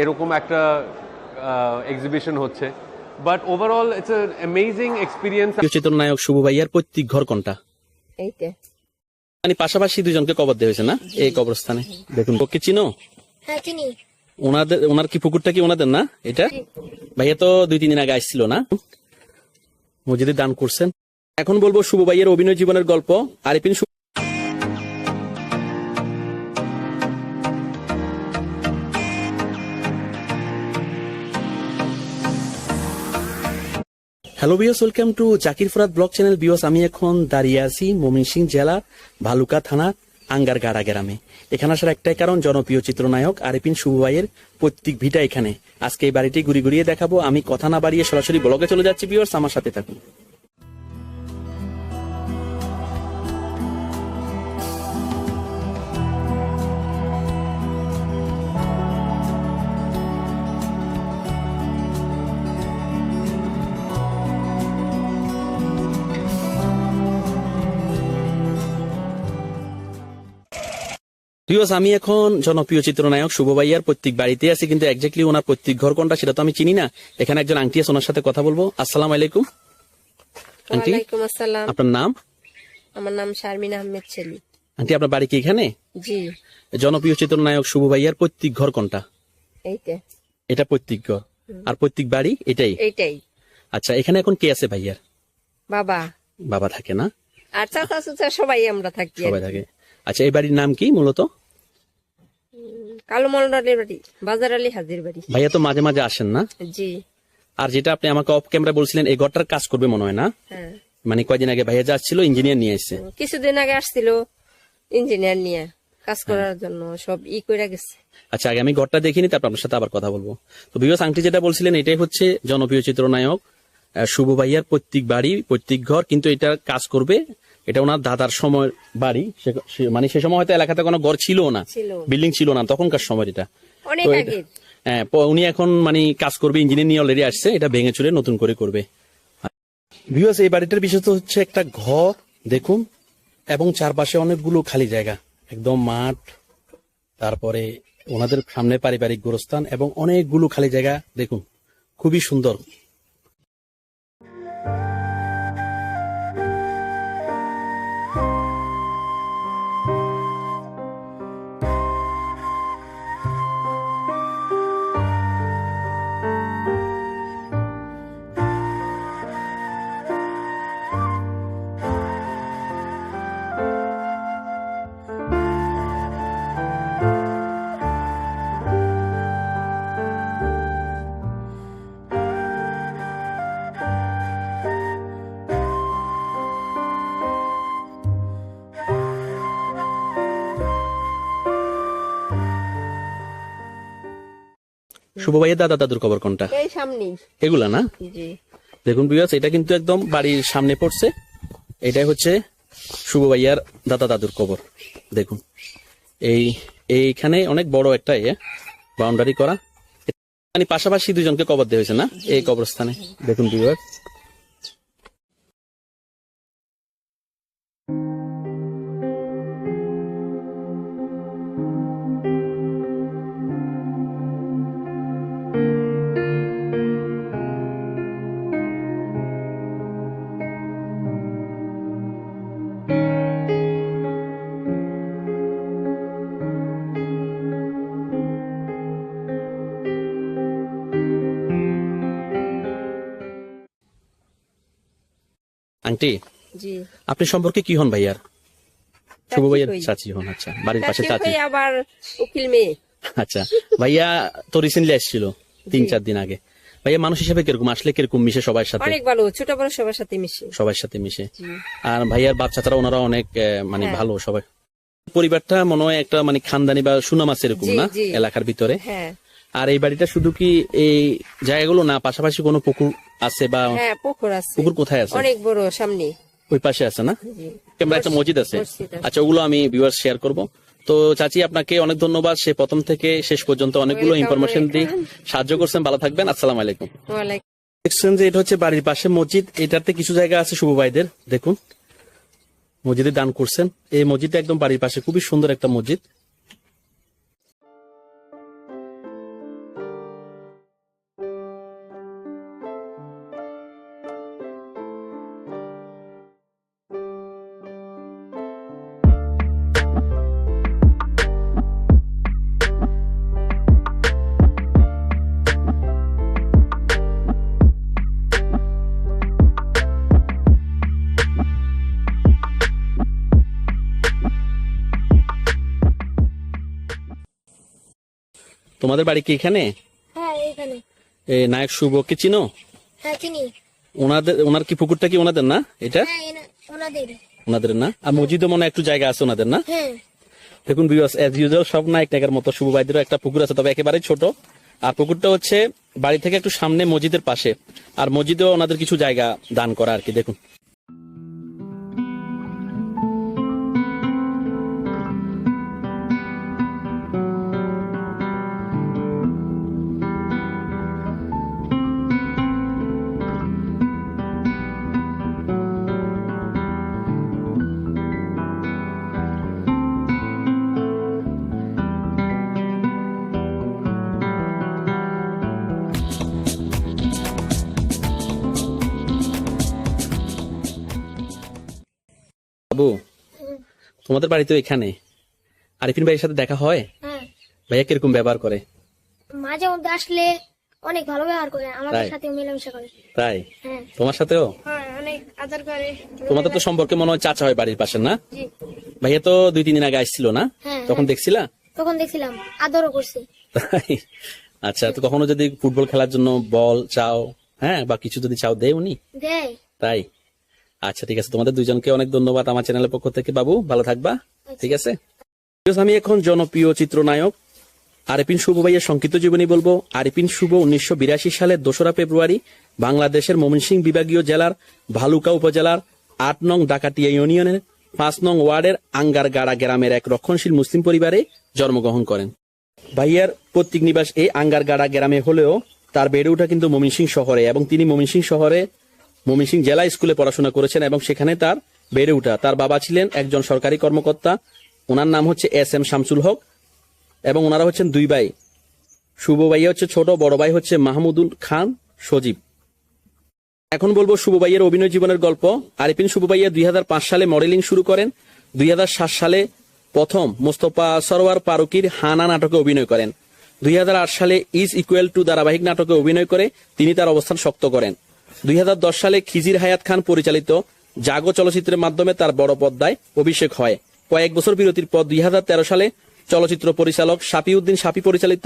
এরকম একটা এক্সিবিশন হচ্ছে। But overall it's amazing experience প্রিয় চিত্রনায়ক শুভ ভাইয়ার পৈতৃক ঘর কোনটা? এইটা মানে পাশাপাশি দুজনকে কবর দেওয়া হয়েছে না? এই কবরস্থানে। দেখুন ওকে চিনো? হ্যাঁ চিনি। ওনাদের ওনার কি পুকুরটা কি ওনাদের না? এটা? ভাইয়া তো দুই তিন দিন আগে আসছিল না? মসজিদে দান করছেন। এখন বলব শুভ ভাইয়ের অভিনয় জীবনের গল্প। আরিফিন হ্যালো বিয়স welcome to Zakir Farhad vlog channel বিয়স আমি এখন দাঁড়িয়ে আছি ময়মনসিংহ জেলা ভালুকা থানা আঙ্গারগাড়া গ্রামে। এখানে আসার একটাই কারণ, জনপ্রিয় চিত্রনায়ক আরিফিন শুভ ভাইয়ের ভিটা এখানে। আজকে এই বাড়িটি ঘুরি ঘুরিয়ে দেখাবো। আমি কথা না বাড়িয়ে সরাসরি ব্লগে চলে যাচ্ছি বিয়স আমার সাথে থাকুন। প্রিয়স আমি এখন জনপ্রিয় চিত্রনায়ক শুভ ভাইয়ার প্রত্যেক বাড়িতে আছি কিন্তু একজাক্টলি ওনার প্রত্যেক ঘর কোনটা সেটা তো আমি চিনি না। এখানে একজন আংটি আছে ওনার সাথে কথা বলব। আসসালাম আলাইকুম। আন্টি ওয়ালাইকুম আসসালাম। আপনার নাম? আমার নাম শারমিন আহমেদ ছেলি। আন্টি আপনার বাড়ি কি এখানে? জি। জনপ্রিয় চিত্রনায়ক শুভ ভাইয়ার প্রত্যেক ঘর কোনটা? এইটা। এটা প্রত্যেক ঘর। আর প্রত্যেক বাড়ি? এটাই? এইটাই। আচ্ছা এখানে এখন কে আছে ভাইয়ার? বাবা। বাবা থাকে না? আর চাচা চাচা সবাই আমরা থাকি সবাই থাকে। আচ্ছা এই বাড়ির নাম কি মূলত? কালো মন্ডলের বাড়ি বাজার আলী হাজির বাড়ি। ভাইয়া তো মাঝে মাঝে আসেন না? জি। আর যেটা আপনি আমাকে অফ ক্যামেরা বলছিলেন এই ঘরটার কাজ করবে মনে হয় না? হ্যাঁ। মানে কয়দিন আগে ভাইয়া যাচ্ছিল ইঞ্জিনিয়ার নিয়ে এসছে কিছুদিন আগে আসছিল ইঞ্জিনিয়ার নিয়ে কাজ করার জন্য সব ই করে গেছে। আচ্ছা আগে আমি ঘরটা দেখিনি তারপর আপনার সাথে আবার কথা বলব। তো বিবাস আংটি যেটা বলছিলেন এটাই হচ্ছে জনপ্রিয় চিত্রনায়ক শুভ ভাইয়ার প্রত্যেক বাড়ি প্রত্যেক ঘর কিন্তু এটা কাজ করবে এটা ওনার দাদার সময় বাড়ি মানে সে সময় হয়তো এলাকাতে কোনো ঘর ছিল না। বিল্ডিং ছিল না তখনকার সময় এটা হ্যাঁ উনি এখন মানে কাজ করবে ইঞ্জিনিয়ার নিয়ে অলরেডি আসছে এটা ভেঙে চুরে নতুন করে করবে। ভিউয়ার্স এই বাড়িটার বিশেষত হচ্ছে একটা ঘর দেখুন এবং চারপাশে অনেকগুলো খালি জায়গা। একদম মাঠ তারপরে ওনাদের সামনে পারিবারিক গোরস্থান এবং অনেকগুলো খালি জায়গা দেখুন খুবই সুন্দর। Bye. শুভ ভাইয়ের দাদা দাদুর খবর কোনটা? এই সামনেই। এগুলা না? জি দেখুন ভিউয়ার্স এটা কিন্তু একদম বাড়ির সামনে পড়ছে। এটাই হচ্ছে শুভ ভাইয়ার দাদা দাদুর কবর দেখুন। এই এইখানে অনেক বড় একটা ইয়ে বাউন্ডারি করা। মানে পাশাপাশি দুজনকে কবর দেওয়া হয়েছে না? এই কবরস্থানে। দেখুন ভিউয়ার্স আন্টি জি। আপনি সম্পর্কে কি হন ভাইয়ার? শুভ ভাইয়ার চাচি হন আচ্ছা। বাড়ির পাশে চাচি আবার উকিল মেয়ে। আচ্ছা। ভাইয়া তো রিসেন্টলি আসছিল তিন চার দিন আগে। ভাইয়া মানুষ হিসেবে কীরকম আসলে কীরকম মিশে সবার সাথে? অনেক ভালো ছোট বড় সবার সাথে মিশে। সবার সাথে মিশে। আর ভাইয়ার বাচ্চা তারা ওনারা অনেক মানে হ্যাঁ। ভালো সবাই। পরিবারটা মনে হয় একটা মানে খানদানি বা সুনাম আছে এরকম না? এলাকার ভিতরে। হ্যাঁ। আর এই বাড়িটা শুধু কি এই জায়গাগুলো না পাশাপাশি কোনো পুকুর আছে বা হ্যাঁ পুকুর আছে। পুকুর কোথায় আছে? অনেক বড় সামনে। ওই পাশে আছে না? ক্যামেরা একটা মসজিদ আছে। আচ্ছা ওগুলো আমি ভিউয়ার শেয়ার করব। তো চাচি আপনাকে অনেক ধন্যবাদ। সে প্রথম থেকে শেষ পর্যন্ত অনেকগুলো ইনফরমেশন দিয়ে সাহায্য করছেন ভালো থাকবেন। আসসালামু আলাইকুম। দেখছেন যে এটা হচ্ছে বাড়ির পাশে মসজিদ। এটাতে কিছু জায়গা আছে শুভ ভাইদের। দেখুন। মসজিদে দান করছেন। এই মসজিদটা একদম বাড়ির পাশে। খুবই সুন্দর একটা মসজিদ। তোমাদের বাড়ি কি এখানে? হ্যাঁ এখানে। এ নায়ক শুভকে চিনো? হ্যাঁ চিনি। ওনাদের ওনার কি পুকুরটা কি ওনাদের না এটা? হ্যাঁ ওনাদের। ওনাদের না? আর মসজিদও মনে হয় একটু জায়গা আছে ওনাদের না? হ্যাঁ। দেখুন ইউজুয়াল সব নায়ক নায়কের মতো শুভ ভাইদেরও একটা পুকুর আছে তবে একেবারে ছোট। আর পুকুরটা হচ্ছে বাড়ি থেকে একটু সামনে মসজিদের পাশে। আর মসজিদেও ওনাদের কিছু জায়গা দান করা আর কি দেখুন। তোমাদের বাড়িতে এখানে? আরিফিন ভাইয়ের সাথে দেখা হয়? হ্যাঁ। ভাইয়া কীরকম ব্যবহার করে? মাঝে মধ্যে আসলে অনেক ভালো ব্যবহার করে আমাদের তাই? সাথে মেলামেশা করে। তাই? হ্যাঁ। তোমার সাথেও? হ্যাঁ অনেক আদর করে। তোমাদের তো সম্পর্কে মনে হয় চাচা হয় বাড়ির পাশে না? জি। ভাইয়া তো দুই তিন দিন আগে আসছিল না? হ্যাঁ, তখন হ্যাঁ। দেখছিলা? তখন দেখছিলাম আদরও করছি। তাই? আচ্ছা তো কখনো যদি ফুটবল খেলার জন্য বল চাও হ্যাঁ বা কিছু যদি চাও দেয় উনি দেয়। তাই? আচ্ছা ঠিক আছে। তোমাদের দুজনকে অনেক ধন্যবাদ আমার চ্যানেলের পক্ষ থেকে। বাবু ভালো থাকবা? ঠিক আছে? আমি এখন জনপ্রিয় চিত্রনায়ক আরিপিন শুভ ভাইয়ের সংক্ষিপ্ত জীবনী বলব। আরিপিন শুভ উনিশশো বিরাশি সালের দোসরা ফেব্রুয়ারি বাংলাদেশের ময়মনসিংহ বিভাগীয় জেলার ভালুকা উপজেলার আট নং ডাকাটিয়া ইউনিয়নের পাঁচ নং ওয়ার্ডের আঙ্গারগাড়া গ্রামের এক রক্ষণশীল মুসলিম পরিবারে জন্মগ্রহণ করেন। ভাইয়ার পৈতৃক নিবাস এই আঙ্গারগাড়া গ্রামে হলেও তার বেড়ে ওঠা কিন্তু মমিনসিং শহরে এবং তিনি মমিনসিং শহরে মমিনসিং জেলা স্কুলে পড়াশোনা করেছেন এবং সেখানে তার বেড়ে ওঠা। তার বাবা ছিলেন একজন সরকারি কর্মকর্তা। ওনার নাম হচ্ছে এস এম শামসুল হক এবং ওনারা হচ্ছেন দুই ভাই। শুভ ভাইয়া হচ্ছে ছোট, বড় ভাই হচ্ছে মাহমুদুল খান সজীব। এখন বলব শুভ ভাইয়ের অভিনয় জীবনের গল্প। আরিফিন শুভ ভাইয়া দুই সালে মডেলিং শুরু করেন। দুই হাজার সাত সালে প্রথম মোস্তফা সরোয়ার পারুকির হানা নাটকে অভিনয় করেন। দুই হাজার আট সালে ইজ ইকুয়াল টু ধারাবাহিক নাটকে অভিনয় করে তিনি তার অবস্থান শক্ত করেন। দুই হাজার দশ সালে খিজির হায়াত খান পরিচালিত জাগো চলচ্চিত্রের মাধ্যমে তার বড় পর্দায় অভিষেক হয়। কয়েক বছর বিরতির পর দুই সালে চলচ্চিত্র পরিচালক সাপিউদ্দিন সাপি পরিচালিত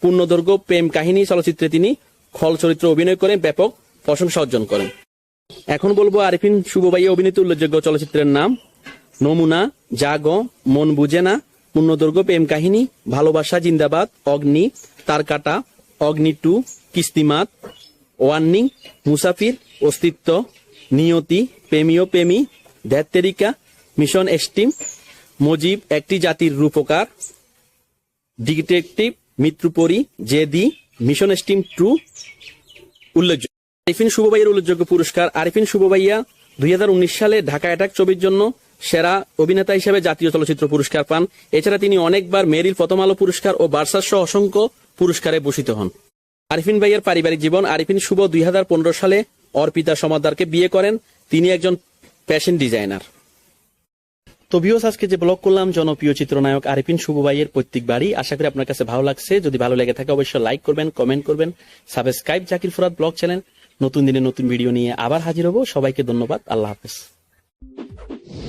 পূর্ণদৈর্ঘ্য প্রেম কাহিনী চলচ্চিত্রে তিনি খল চরিত্র অভিনয় করে ব্যাপক প্রশংসা অর্জন করেন। এখন বলব আরিফিন শুভবাইয়া অভিনীত উল্লেখযোগ্য চলচ্চিত্রের নাম নমুনা, জাগ, মন বুঝে না, পূর্ণদৈর্ঘ্য প্রেম কাহিনী, ভালোবাসা জিন্দাবাদ, অগ্নি, তার কাটা, অগ্নি টু, কিস্তিমাত ওয়ার্নিং, মুসাফির, অস্তিত্ব, নিয়তি, প্রেমীয় প্রেমী, ধ্যাত্তেরিকা, মিশন এস্টিম মজিব একটি জাতির রূপকার, ডিটেকটিভ, মিত্রুপরি, জেদি, মিশন স্টিম ট্রু উল্লেখযোগ্য আরিফিন শুভভাইয়ের উল্লেখযোগ্য পুরস্কার। আরিফিন শুভভাইয়া দুই সালে ঢাকা অ্যাটাক ছবির জন্য সেরা অভিনেতা হিসেবে জাতীয় চলচ্চিত্র পুরস্কার পান। এছাড়া তিনি অনেকবার মেরিল প্রথম আলো পুরস্কার ও বার্সার সহ অসংখ্য পুরস্কারে ভূষিত হন। আরিফিন ভাইয়ের পারিবারিক জীবন। আরিফিন শুভ দুই হাজার পনেরো সালে অর্পিতা সমাদারকে বিয়ে করেন। তিনি একজন ফ্যাশন ডিজাইনার। তো আজকে যে ব্লগ করলাম, জনপ্রিয় চিত্রনায়ক আরিফিন শুভ ভাইয়ের প্রত্যেক বাড়ি। আশা করি আপনার কাছে ভালো লাগছে। যদি ভালো লেগে থাকে, অবশ্যই লাইক করবেন কমেন্ট করবেন subscribe Zakir Furat vlog channel নতুন দিনে নতুন ভিডিও নিয়ে আবার হাজির হব। সবাইকে ধন্যবাদ। আল্লাহ হাফেজ।